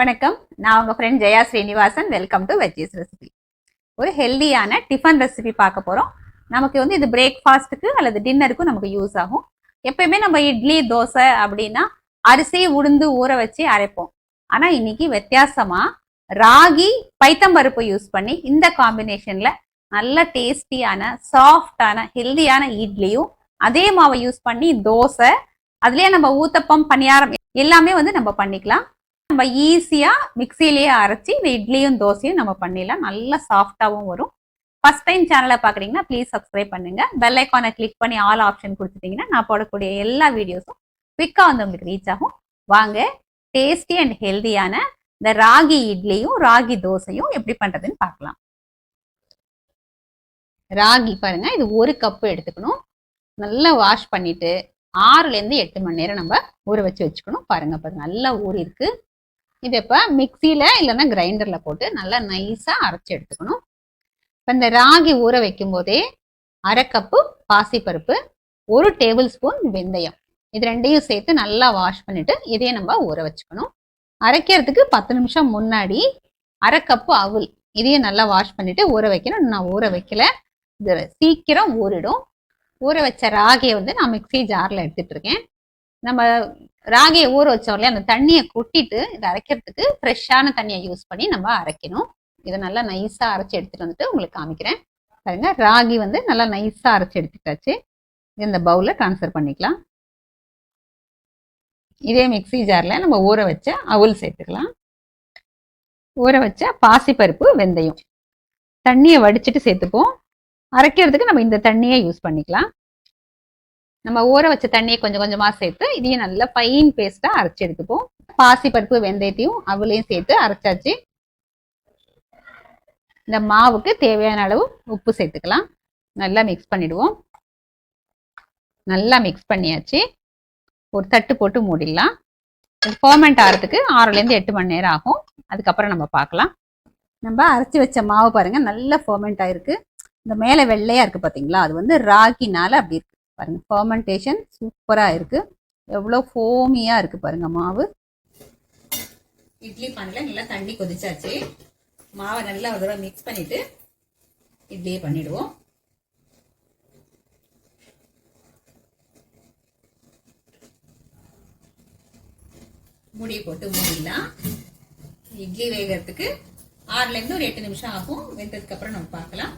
வணக்கம். நான் உங்கள் friend Jaya Srinivasan. Welcome to veggies recipe ஒரு ஹெல்தியான டிஃபன் ரெசிபி பார்க்க போறோம். நமக்கு வந்து இது பிரேக்ஃபாஸ்ட்டுக்கு அல்லது டின்னருக்கும் நமக்கு யூஸ் ஆகும். எப்பயுமே நம்ம இட்லி தோசை அப்படின்னா அரிசி உளுந்து ஊற வச்சு அரைப்போம். ஆனால் இன்னைக்கு வித்தியாசமாக ராகி பைத்தம்பருப்பு யூஸ் பண்ணி இந்த காம்பினேஷனில் நல்ல டேஸ்டியான சாஃப்டான ஹெல்தியான இட்லியும் அதே மாவை யூஸ் பண்ணி தோசை அதுலேயே நம்ம ஊத்தப்பம் பணியாரம் எல்லாமே வந்து நம்ம பண்ணிக்கலாம். நம்ம ஈஸியாக மிக்சிலேயே அரைச்சி இந்த இட்லியும் தோசையும் நம்ம பண்ணிடலாம். நல்லா சாஃப்டாகவும் வரும். ஃபர்ஸ்ட் டைம் சேனலை பார்க்குறீங்கன்னா ப்ளீஸ் சப்ஸ்கிரைப் பண்ணுங்க. பெல் ஐக்கானை கிளிக் பண்ணி ஆல் ஆப்ஷன் கொடுத்துட்டீங்கன்னா நான் போடக்கூடிய எல்லா வீடியோஸும் குவிக்காக வந்து உங்களுக்கு ரீச் ஆகும். வாங்க டேஸ்டி அண்ட் ஹெல்தியான இந்த ராகி இட்லியும் ராகி தோசையும் எப்படி பண்ணுறதுன்னு பார்க்கலாம். ராகி பாருங்க இது ஒரு கப்பு எடுத்துக்கணும். நல்லா வாஷ் பண்ணிட்டு ஆறுலேருந்து எட்டு மணி நேரம் நம்ம ஊற வச்சு வச்சுக்கணும். பாருங்க பாருங்க நல்லா ஊறி இருக்குது இது இப்போ மிக்சியில் இல்லைன்னா கிரைண்டரில் போட்டு நல்லா நைஸாக அரைச்சி எடுத்துக்கணும். இப்போ இந்த ராகி ஊற வைக்கும் போதே அரை கப்பு பாசிப்பருப்பு ஒரு டேபிள் ஸ்பூன் வெந்தயம். இது ரெண்டையும் சேர்த்து நல்லா வாஷ் பண்ணிவிட்டு இதையே நம்ம ஊற வச்சுக்கணும். அரைக்கிறதுக்கு பத்து நிமிஷம் முன்னாடி அரை கப்பு அவுல் இதையும் நல்லா வாஷ் பண்ணிவிட்டு ஊற வைக்கணும். நான் ஊற வைக்கல. இது சீக்கிரம் ஊறிடும். ஊற வச்ச ராகியை வந்து நான் மிக்ஸி ஜாரில் எடுத்துகிட்ருக்கேன் நம்ம ராகியை ஊற வச்சோம் இல்லையா? அந்த தண்ணியை கொட்டிட்டு இதை அரைக்கிறதுக்கு ஃப்ரெஷ்ஷான தண்ணியை யூஸ் பண்ணி நம்ம அரைக்கணும். இதை நல்லா நைஸாக அரைச்சி எடுத்துட்டு வந்துட்டு உங்களுக்கு காமிக்கிறேன். பாருங்க ராகி வந்து நல்லா நைஸாக அரைச்சி எடுத்துட்டாச்சு. இந்த பவுலில் ட்ரான்ஸ்ஃபர் பண்ணிக்கலாம். இதே மிக்ஸி ஜாரில் நம்ம ஊற வச்ச அவுல் சேர்த்துக்கலாம். ஊற வச்ச பாசிப்பருப்பு வெந்தயம் தண்ணியை வடிச்சிட்டு சேர்த்துப்போம். அரைக்கிறதுக்கு நம்ம இந்த தண்ணியை யூஸ் பண்ணிக்கலாம். நம்ம ஊற வச்ச தண்ணியை கொஞ்சம் கொஞ்சமா சேர்த்து இதையும் நல்லா ஃபைன் பேஸ்டா அரைச்சி எடுத்துப்போம். பாசி பருப்பு வெந்தயத்தையும் அவளையும் சேர்த்து அரைச்சாச்சு. இந்த மாவுக்கு தேவையான அளவு உப்பு சேர்த்துக்கலாம். நல்லா மிக்ஸ் பண்ணிடுவோம். நல்லா மிக்ஸ் பண்ணியாச்சு. ஒரு தட்டு போட்டு மூடிடலாம். இது ஃபர்மெண்ட் ஆகிறதுக்கு ஆறுலேருந்து எட்டு மணி நேரம் ஆகும். அதுக்கப்புறம் நம்ம பார்க்கலாம். நம்ம அரைச்சி வச்ச மாவு பாருங்கள் நல்லா ஃபர்மெண்ட் ஆகிருக்கு இந்த மேலே வெள்ளையாக இருக்குது பார்த்தீங்களா அது வந்து ராகினால் அப்படி இருக்கு. பாருங்க. ஃபர்மெண்டேஷன் சூப்பரா இருக்கு. எவ்வளோ ஃபோமியா இருக்கு பாருங்க மாவு. இட்லி பண்ணல நல்லா தண்ணி கொதிச்சாச்சு. மாவை நல்லா ஒரு தடவை மிக்ஸ் பண்ணிட்டு இட்லியே பண்ணிடுவோம். மூடி போட்டு மூடிடலாம். இட்லி வேகிறதுக்கு ஆறுல இருந்து ஒரு எட்டு நிமிஷம் ஆகும். வெந்ததுக்கு அப்புறம் நம்ம பார்க்கலாம்.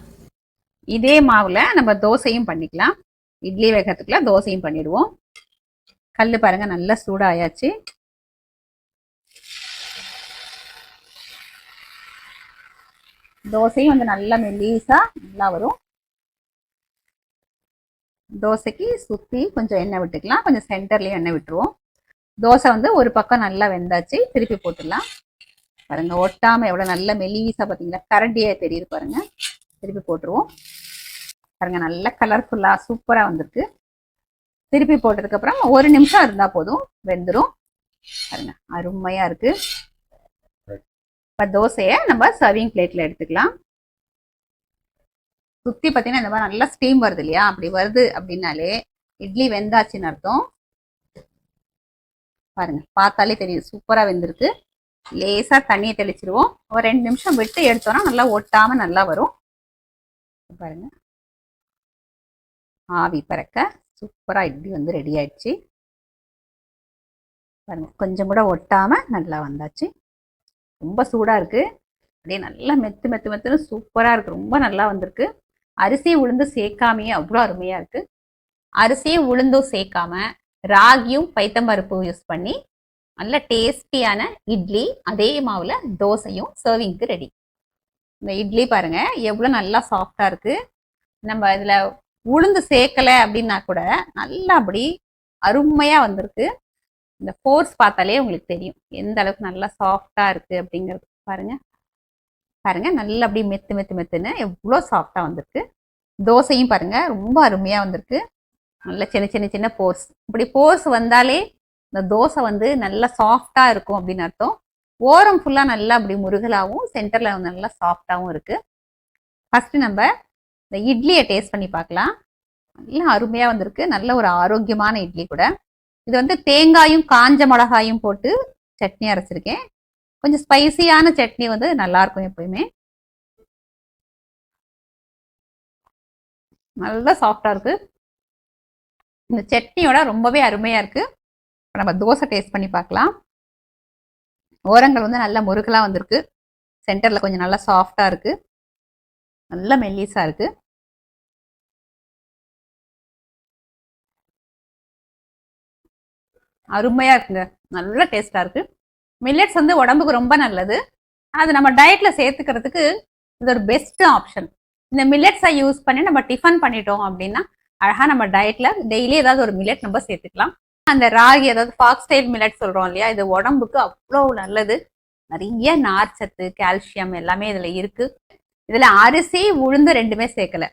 இதே மாவுல நம்ம தோசையும் பண்ணிக்கலாம். இட்லி வேகிறதுக்குள்ள தோசையும் பண்ணிடுவோம். கல் பாருங்க நல்லா சூடாயாச்சு. தோசையும் வந்து நல்லா மெல்லீஸா நல்லா வரும். தோசைக்கு சுத்தி கொஞ்சம் எண்ணெய் விட்டுக்கலாம். கொஞ்சம் சென்டர்லயும் எண்ணெய் விட்டுருவோம். தோசை வந்து ஒரு பக்கம் நல்லா வெந்தாச்சு திருப்பி போட்டுடலாம். பாருங்க ஒட்டாம எவ்வளவு நல்லா மெலீஸா பாத்தீங்களா? கரண்டியா தெரியுது பாருங்க. திருப்பி போட்டுருவோம். பாருங்க நல்ல கலர்ஃபுல்லா சூப்பரா வந்திருக்கு. திருப்பி போட்டதுக்கு அப்புறம் ஒரு நிமிஷம் இருந்தா போதும் வெந்துடும் பாருங்க அருமையா இருக்கு. இப்ப தோசைய நம்ம சர்விங் பிளேட்ல எடுத்துக்கலாம். சுத்தி பாத்தீங்கன்னா இந்த மாதிரி நல்லா ஸ்டீம் வருது இல்லையா? அப்படி வருது அப்படின்னாலே இட்லி வெந்தாச்சுன்னு அர்த்தம். பாருங்க பார்த்தாலே தெரியும் சூப்பரா வெந்திருக்கு. லேசா தண்ணியை தெளிச்சிருவோம். ஒரு ரெண்டு நிமிஷம் விட்டு எடுத்தோம்னா நல்லா ஒட்டாம நல்லா வரும். பாருங்க. ஆவி பறக்க சூப்பராக இட்லி வந்து ரெடி ஆயிடுச்சு. பாருங்கள் கொஞ்சம் கூட ஒட்டாமல் நல்லா வந்தாச்சு. ரொம்ப சூடாக இருக்குது அப்படியே நல்லா மெத்து மெத்து மெத்துன்னு சூப்பராக இருக்குது ரொம்ப நல்லா வந்திருக்கு. அரிசி உளுந்து சேர்க்காமையே அவ்வளோ அருமையாக இருக்குது அரிசியும் உளுந்தும் சேர்க்காம ராகியும் பைத்தம்பருப்பு யூஸ் பண்ணி நல்ல டேஸ்டியான இட்லி அதே மாவில் தோசையும் சர்விங்க்கு ரெடி இந்த இட்லி பாருங்கள் எவ்வளோ நல்லா சாஃப்டாக இருக்குது நம்ம இதில் உளுந்து சேர்க்கலை அப்படின்னா கூட நல்லா அப்படி அருமையாக வந்திருக்கு. இந்த ஃபோர்ஸ் பார்த்தாலே உங்களுக்கு தெரியும். எந்த அளவுக்கு நல்லா சாஃப்டாக இருக்குது அப்படிங்கிறது. பாருங்கள் பாருங்கள் நல்லா அப்படி மெத்து மெத்து மெத்துன்னு எவ்வளோ சாஃப்டாக வந்திருக்கு. தோசையும் பாருங்க. ரொம்ப அருமையாக வந்திருக்கு. நல்ல சின்ன சின்ன சின்ன போர்ஸ் இப்படி போர்ஸ் வந்தாலே இந்த தோசை வந்து நல்லா சாஃப்டாக இருக்கும் அப்படின்னு அர்த்தம். ஓரம் ஃபுல்லாக நல்லா அப்படி முருகலாகவும் சென்டரில் நல்லா சாஃப்டாகவும் இருக்குது ஃபஸ்ட்டு நம்ம இந்த இட்லியை டேஸ்ட் பண்ணி பார்க்கலாம். நல்லா அருமையாக வந்திருக்கு. நல்ல ஒரு ஆரோக்கியமான இட்லி கூட. இது வந்து தேங்காயும் காஞ்ச மிளகாயும் போட்டு சட்னி அரைச்சிருக்கேன். கொஞ்சம் ஸ்பைசியான சட்னி வந்து நல்லாயிருக்கும் எப்பயுமே. நல்லா சாஃப்டாக இருக்குது இந்த சட்னியோட ரொம்பவே அருமையாக இருக்குது இப்போ நம்ம தோசை டேஸ்ட் பண்ணி பார்க்கலாம். ஓரங்கள் வந்து நல்லா முருகலா வந்திருக்கு. சென்டரில் கொஞ்சம் நல்லா சாஃப்டாக இருக்குது நல்ல மெல்லிசா இருக்கு. அருமையா இருக்குங்க. நல்ல டேஸ்டா இருக்கு. மில்லட்ஸ் வந்து உடம்புக்கு ரொம்ப நல்லது. அது நம்ம டயட்ல சேர்த்துக்கிறதுக்கு இது ஒரு பெஸ்ட் ஆப்ஷன் இந்த மில்லட்ஸை யூஸ் பண்ணி நம்ம டிஃபன் பண்ணிட்டோம் அப்படின்னா அழகா நம்ம டயட்ல டெய்லி ஏதாவது ஒரு மில்லட் நம்ம சேர்த்துக்கலாம். அந்த ராகி அதாவது ஃபாக்ஸ்டைல் மில்லட் சொல்றோம் இல்லையா? இது உடம்புக்கு அவ்வளோ நல்லது. நிறைய நார்ச்சத்து கால்சியம் எல்லாமே இதுல இருக்கு. இதுல அரிசி உளுந்து ரெண்டுமே சேர்க்கல.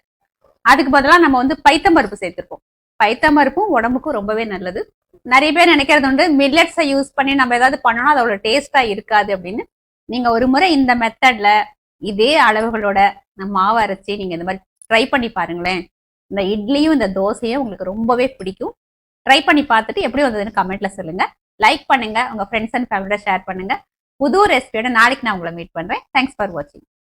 அதுக்கு பதிலாக நம்ம வந்து பைத்தம்பருப்பு சேர்த்துருக்கோம் பைத்தம்பருப்பும் உடம்புக்கும் ரொம்பவே நல்லது. நிறைய பேர் நினைக்கிறது உண்டு மில்லட்ஸை யூஸ் பண்ணி நம்ம ஏதாவது பண்ணோம்னா அதோட டேஸ்டா இருக்காது அப்படின்னு. நீங்க ஒரு முறை இந்த மெத்தட்ல இதே அளவுகளோட நம்ம மாவு அரைச்சி நீங்க இந்த மாதிரி ட்ரை பண்ணி பாருங்களேன். இந்த இட்லியும் இந்த தோசையும் உங்களுக்கு ரொம்பவே பிடிக்கும். ட்ரை பண்ணி பார்த்துட்டு எப்படி வந்ததுன்னு கமெண்ட்ல சொல்லுங்க. லைக் பண்ணுங்க உங்க ஃப்ரெண்ட்ஸ் அண்ட் ஃபேமிலியோட ஷேர் பண்ணுங்க. புது ரெசிபியோட நாளைக்கு நான் உங்களை மீட் பண்றேன். தேங்க்ஸ் ஃபார் வாட்சிங்